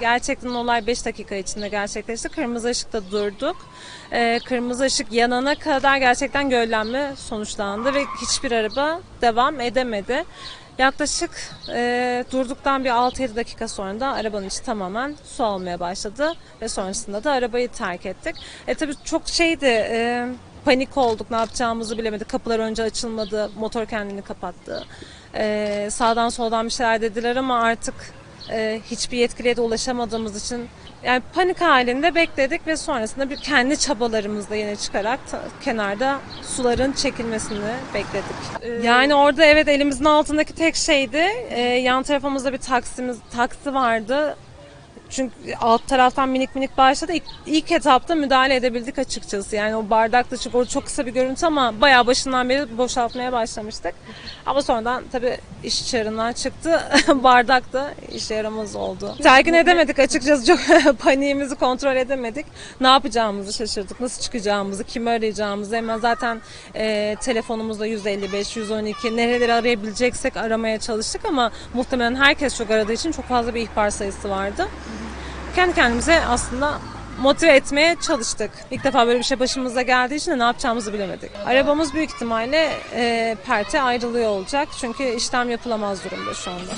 Gerçekten olay 5 dakika içinde gerçekleşti. Kırmızı ışıkta durduk. Ee, kırmızı ışık yanana kadar gerçekten göllenme sonuçlandı ve hiçbir araba devam edemedi. Yaklaşık e, durduktan bir 6-7 dakika sonra da arabanın içi tamamen su almaya başladı ve sonrasında da arabayı terk ettik. E tabii çok şeydi, e, panik olduk, ne yapacağımızı bilemedik. Kapılar önce açılmadı, motor kendini kapattı. E, sağdan soldan bir şeyler dediler ama artık e, hiçbir yetkiliye de ulaşamadığımız için yani panik halinde bekledik ve sonrasında bir kendi çabalarımızla yine çıkarak kenarda suların çekilmesini bekledik. Yani orada evet elimizin altındaki tek şeydi. e, yan tarafımızda bir taksimiz taksi vardı. Çünkü alt taraftan minik minik başladı. İlk, ilk etapta müdahale edebildik açıkçası. Yani o bardakta çünkü o çok kısa bir görüntü ama bayağı başından beri boşaltmaya başlamıştık. Ama sonradan tabii iş çığırından çıktı. Bardak da işe yaramaz oldu. Telkin edemedik açıkçası. Çok paniğimizi kontrol edemedik. Ne yapacağımızı şaşırdık. Nasıl çıkacağımızı, kimi arayacağımızı. Hemen zaten e, telefonumuzda 155, 112 nereleri arayabileceksek aramaya çalıştık ama muhtemelen herkes çok aradığı için çok fazla bir ihbar sayısı vardı. Kendi kendimize aslında motive etmeye çalıştık. İlk defa böyle bir şey başımıza geldiği için de ne yapacağımızı bilemedik. Arabamız büyük ihtimalle e, perte ayrılıyor olacak. Çünkü işlem yapılamaz durumda şu anda.